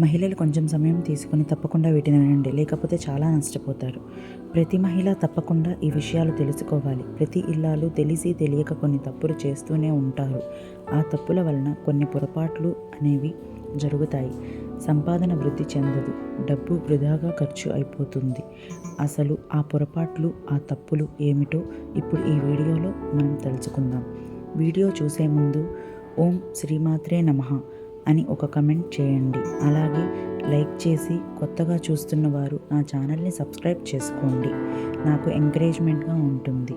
మహిళలు కొంచెం సమయం తీసుకుని తప్పకుండా వీటిని వినండి. లేకపోతే చాలా నష్టపోతారు. ప్రతి మహిళ తప్పకుండా ఈ విషయాలు తెలుసుకోవాలి. ప్రతి ఇల్లాలు తెలిసి తెలియక కొన్ని తప్పులు చేస్తూనే ఉంటారు. ఆ తప్పుల వలన కొన్ని పొరపాట్లు అనేవి జరుగుతాయి. సంపాదన వృద్ధి చెందదు. డబ్బు వృధాగా ఖర్చు అయిపోతుంది. అసలు ఆ పొరపాట్లు ఆ తప్పులు ఏమిటో ఇప్పుడు ఈ వీడియోలో మనం తెలుసుకుందాం. వీడియో చూసే ముందు ఓం శ్రీమాత్రే నమః. అని ఒక కమెంట్ చేయండి. అలాగే లైక్ చేసి కొత్తగా చూస్తున్న వారు నా ఛానల్ని సబ్స్క్రైబ్ చేసుకోండి. నాకు ఎంకరేజ్మెంట్గా ఉంటుంది.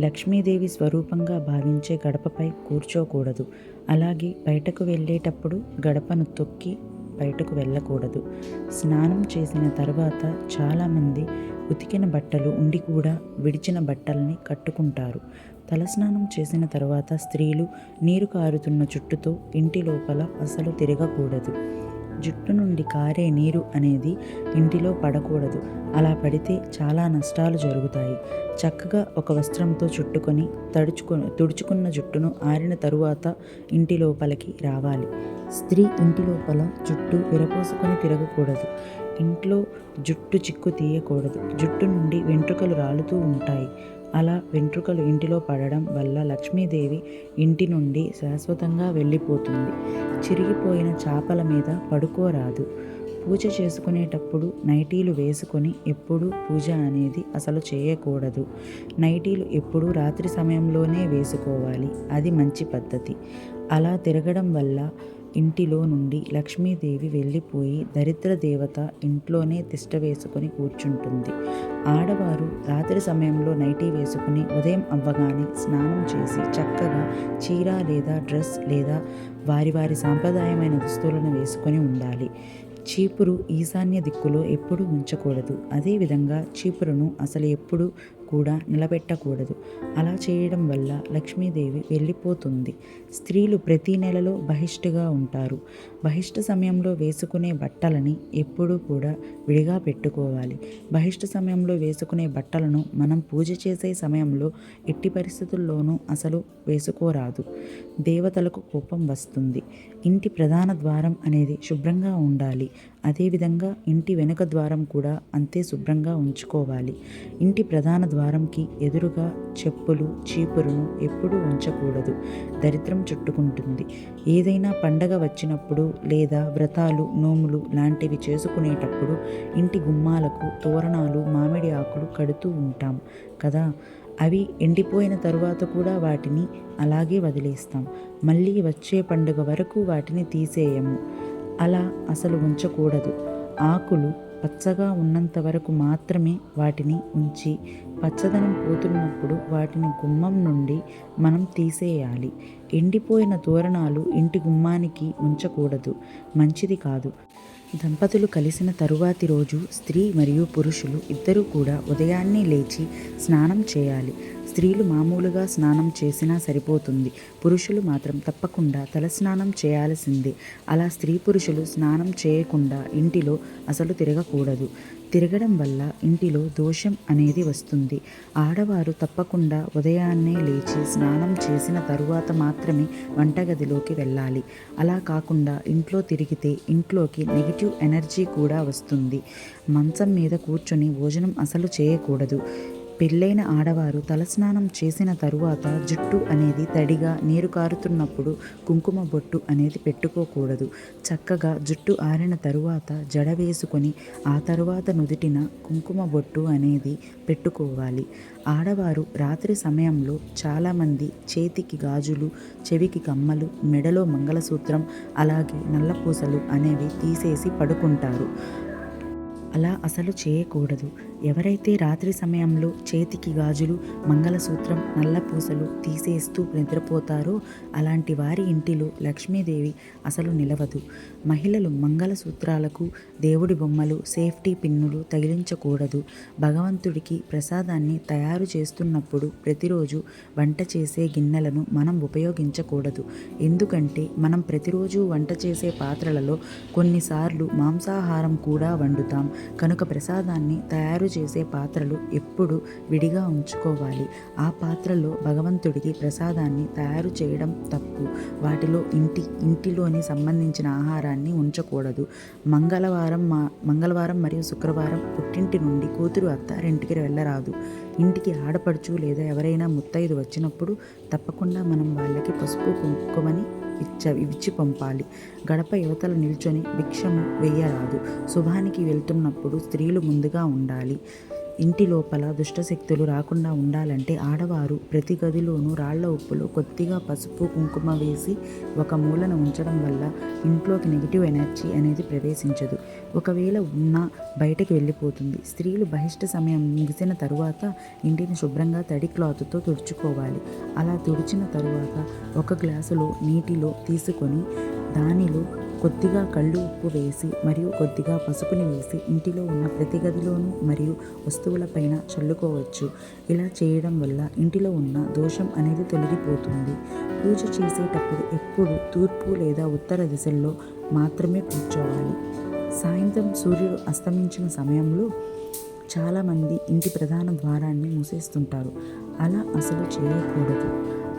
లక్ష్మీదేవి స్వరూపంగా భావించే గడపపై కూర్చోకూడదు. అలాగే బయటకు వెళ్ళేటప్పుడు గడపను తొక్కి బయటకు వెళ్ళకూడదు. స్నానం చేసిన తర్వాత చాలామంది ఉతికిన బట్టలు ఉండి కూడా విడిచిన బట్టల్ని కట్టుకుంటారు. తలస్నానం చేసిన తర్వాత స్త్రీలు నీరు కారుతున్న జుట్టుతో ఇంటి లోపల అసలు తిరగకూడదు. జుట్టు నుండి కారే నీరు అనేది ఇంటిలో పడకూడదు. అలా పడితే చాలా నష్టాలు జరుగుతాయి. చక్కగా ఒక వస్త్రంతో చుట్టుకొని తడుచుకొని తుడుచుకున్న జుట్టును ఆరిన తరువాత ఇంటి లోపలికి రావాలి. స్త్రీ ఇంటి లోపల జుట్టు విరపోసుకొని తిరగకూడదు. ఇంట్లో జుట్టు చిక్కు తీయకూడదు. జుట్టు నుండి వెంట్రుకలు రాలుతూ ఉంటాయి. అలా వెంట్రుకలు ఇంటిలో పడడం వల్ల లక్ష్మీదేవి ఇంటి నుండి శాశ్వతంగా వెళ్ళిపోతుంది. చిరిగిపోయిన చేపల మీద పడుకోరాదు. పూజ చేసుకునేటప్పుడు నైటీలు వేసుకొని ఎప్పుడూ పూజ అనేది అసలు చేయకూడదు. నైటీలు ఎప్పుడూ రాత్రి సమయంలోనే వేసుకోవాలి. అది మంచి పద్ధతి. అలా తిరగడం వల్ల ఇంటిలో నుండి లక్ష్మీదేవి వెళ్ళిపోయి దరిద్ర దేవత ఇంట్లోనే తిష్ట వేసుకొని కూర్చుంటుంది. ఆడవారు రాత్రి సమయంలో నైటీ వేసుకుని ఉదయం అవ్వగానే స్నానం చేసి చక్కగా చీర లేదా డ్రెస్ లేదా వారి వారి సాంప్రదాయమైన దుస్తులను వేసుకొని ఉండాలి. చీపురు ఈశాన్య దిక్కులో ఎప్పుడూ ఉంచకూడదు. అదేవిధంగా చీపురును అసలు ఎప్పుడు కూడా నిలబెట్టకూడదు. అలా చేయడం వల్ల లక్ష్మీదేవి వెళ్ళిపోతుంది. స్త్రీలు ప్రతి నెలలో బహిష్టుగా ఉంటారు. బహిష్ట సమయంలో వేసుకునే బట్టలని ఎప్పుడూ కూడా విడిగా పెట్టుకోవాలి. బహిష్ట సమయంలో వేసుకునే బట్టలను మనం పూజ చేసే సమయంలో ఎట్టి పరిస్థితుల్లోనూ అసలు వేసుకోరాదు. దేవతలకు కోపం వస్తుంది. ఇంటి ప్రధాన ద్వారం అనేది శుభ్రంగా ఉండాలి. అదేవిధంగా ఇంటి వెనుక ద్వారం కూడా అంతే శుభ్రంగా ఉంచుకోవాలి. ఇంటి ప్రధాన ద్వారంకి ఎదురుగా చెప్పులు చీపురును ఎప్పుడూ ఉంచకూడదు. దరిద్రం చుట్టుకుంటుంది. ఏదైనా పండగ వచ్చినప్పుడు లేదా వ్రతాలు నోములు లాంటివి చేసుకునేటప్పుడు ఇంటి గుమ్మాలకు తోరణాలు మామిడి ఆకులు కడుతూ ఉంటాం కదా! అవి ఎండిపోయిన తరువాత కూడా వాటిని అలాగే వదిలేస్తాం. మళ్ళీ వచ్చే పండుగ వరకు వాటిని తీసేయము. అలా అసలు ఉంచకూడదు. ఆకులు పచ్చగా ఉన్నంత వరకు మాత్రమే వాటిని ఉంచి పచ్చదనం పోతున్నప్పుడు వాటిని గుమ్మం నుండి మనం తీసేయాలి. ఎండిపోయిన తోరణాలు ఇంటి గుమ్మానికి ఉంచకూడదు. మంచిది కాదు. దంపతులు కలిసిన తరువాతి రోజు స్త్రీ మరియు పురుషులు ఇద్దరూ కూడా ఉదయాన్నే లేచి స్నానం చేయాలి. స్త్రీలు మామూలుగా స్నానం చేసినా సరిపోతుంది. పురుషులు మాత్రం తప్పకుండా తలస్నానం చేయాల్సిందే. అలా స్త్రీ పురుషులు స్నానం చేయకుండా ఇంటిలో అసలు తిరగకూడదు. తిరగడం వల్ల ఇంటిలో దోషం అనేది వస్తుంది. ఆడవారు తప్పకుండా ఉదయాన్నే లేచి స్నానం చేసిన తరువాత మాత్రమే వంటగదిలోకి వెళ్ళాలి. అలా కాకుండా ఇంట్లో తిరిగితే ఇంట్లోకి నెగిటివ్ ఎనర్జీ కూడా వస్తుంది. మంచం మీద కూర్చొని భోజనం అసలు చేయకూడదు. పెళ్ళైన ఆడవారు తలస్నానం చేసిన తరువాత జుట్టు అనేది తడిగా నీరు కారుతున్నప్పుడు కుంకుమ బొట్టు అనేది పెట్టుకోకూడదు. చక్కగా జుట్టు ఆరిన తరువాత జడ వేసుకొని ఆ తరువాత నుదిటిన కుంకుమ బొట్టు అనేది పెట్టుకోవాలి. ఆడవారు రాత్రి సమయంలో చాలామంది చేతికి గాజులు చెవికి కమ్మలు మెడలో మంగళసూత్రం అలాగే నల్లపూసలు అనేవి తీసేసి పడుకుంటారు. అలా అసలు చేయకూడదు. ఎవరైతే రాత్రి సమయంలో చేతికి గాజులు మంగళసూత్రం నల్ల పూసలు తీసేస్తూ నిద్రపోతారో అలాంటి వారి ఇంటిలో లక్ష్మీదేవి అసలు నిలవదు. మహిళలు మంగళసూత్రాలకు దేవుడి బొమ్మలు సేఫ్టీ పిన్నులు తగిలించకూడదు. భగవంతుడికి ప్రసాదాన్ని తయారు చేస్తున్నప్పుడు ప్రతిరోజు వంట చేసే గిన్నెలను మనం ఉపయోగించకూడదు. ఎందుకంటే మనం ప్రతిరోజు వంట చేసే పాత్రలలో కొన్నిసార్లు మాంసాహారం కూడా వండుతాం. కనుక ప్రసాదాన్ని తయారు చేసే పాత్రలు ఎప్పుడు విడిగా ఉంచుకోవాలి. ఆ పాత్రలో భగవంతుడికి ప్రసాదాన్ని తయారు చేయడం తప్పు. వాటిలో ఇంటి ఇంటిలోని సంబంధించిన ఆహారాన్ని ఉంచకూడదు. మంగళవారం మా మంగళవారం మరియు శుక్రవారం పుట్టింటి నుండి కూతురు అత్తారింటికి వెళ్ళరాదు. ఇంటికి ఆడపడుచు లేదా ఎవరైనా ముత్తైదు వచ్చినప్పుడు తప్పకుండా మనం వాళ్ళకి పసుపు కుంకుమని ఇచ్చ ఇచ్చి పంపాలి. గడప యువతల నిల్చొని భిక్షము వేయరాదు. శుభానికి వెళ్తున్నప్పుడు స్త్రీలు ముందుగా ఉండాలి. ఇంటి లోపల దుష్టశక్తులు రాకుండా ఉండాలంటే ఆడవారు ప్రతి గదిలోనూ రాళ్ళ ఉప్పులో కొద్దిగా పసుపు కుంకుమ వేసి ఒక మూలన ఉంచడం వల్ల ఇంట్లోకి నెగిటివ్ ఎనర్జీ అనేది ప్రవేశించదు. ఒకవేళ ఉన్నా బయటకు వెళ్ళిపోతుంది. స్త్రీలు బహిష్ట సమయం ముగిసిన తరువాత ఇంటిని శుభ్రంగా తడి క్లాత్తో తుడుచుకోవాలి. అలా తుడిచిన తరువాత ఒక గ్లాసులో నీటిలో తీసుకొని దానిలో కొద్దిగా కళ్ళు ఉప్పు వేసి మరియు కొద్దిగా పసుపుని వేసి ఇంటిలో ఉన్న ప్రతి గదిలోనూ మరియు వస్తువులపైన చల్లుకోవచ్చు. ఇలా చేయడం వల్ల ఇంటిలో ఉన్న దోషం అనేది తొలగిపోతుంది. పూజ చేసేటప్పుడు ఎప్పుడు తూర్పు లేదా ఉత్తర దిశల్లో మాత్రమే కూర్చోవాలి. సాయంత్రం సూర్యుడు అస్తమించిన సమయంలో చాలామంది ఇంటి ప్రధాన ద్వారాన్ని మూసేస్తుంటారు. అలా అసలు చేయకూడదు.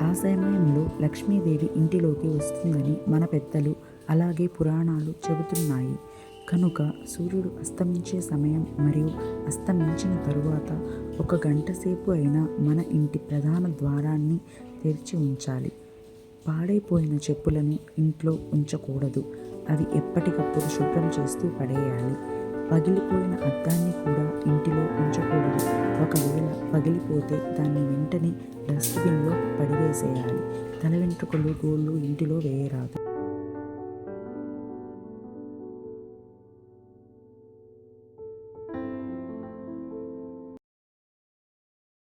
ఆ సమయంలో లక్ష్మీదేవి ఇంటిలోకి వస్తుందని మన పెద్దలు అలాగే పురాణాలు చెబుతున్నాయి. కనుక సూర్యుడు అస్తమించే సమయం మరియు అస్తమించిన తరువాత ఒక గంట సేపు అయినా మన ఇంటి ప్రధాన ద్వారాన్ని తెరిచి ఉంచాలి. పాడైపోయిన చెప్పులను ఇంట్లో ఉంచకూడదు. అవి ఎప్పటికప్పుడు శుభ్రం చేస్తూ పడేయాలి. పగిలిపోయిన అద్దాన్ని కూడా ఇంటిలో ఉంచకూడదు. ఒకవేళ పగిలిపోతే దాన్ని వెంటనే డస్ట్బిన్లో పడివేసేయాలి తల వెంట్రుకలు గోళ్ళు ఇంటిలో వేయరాదు.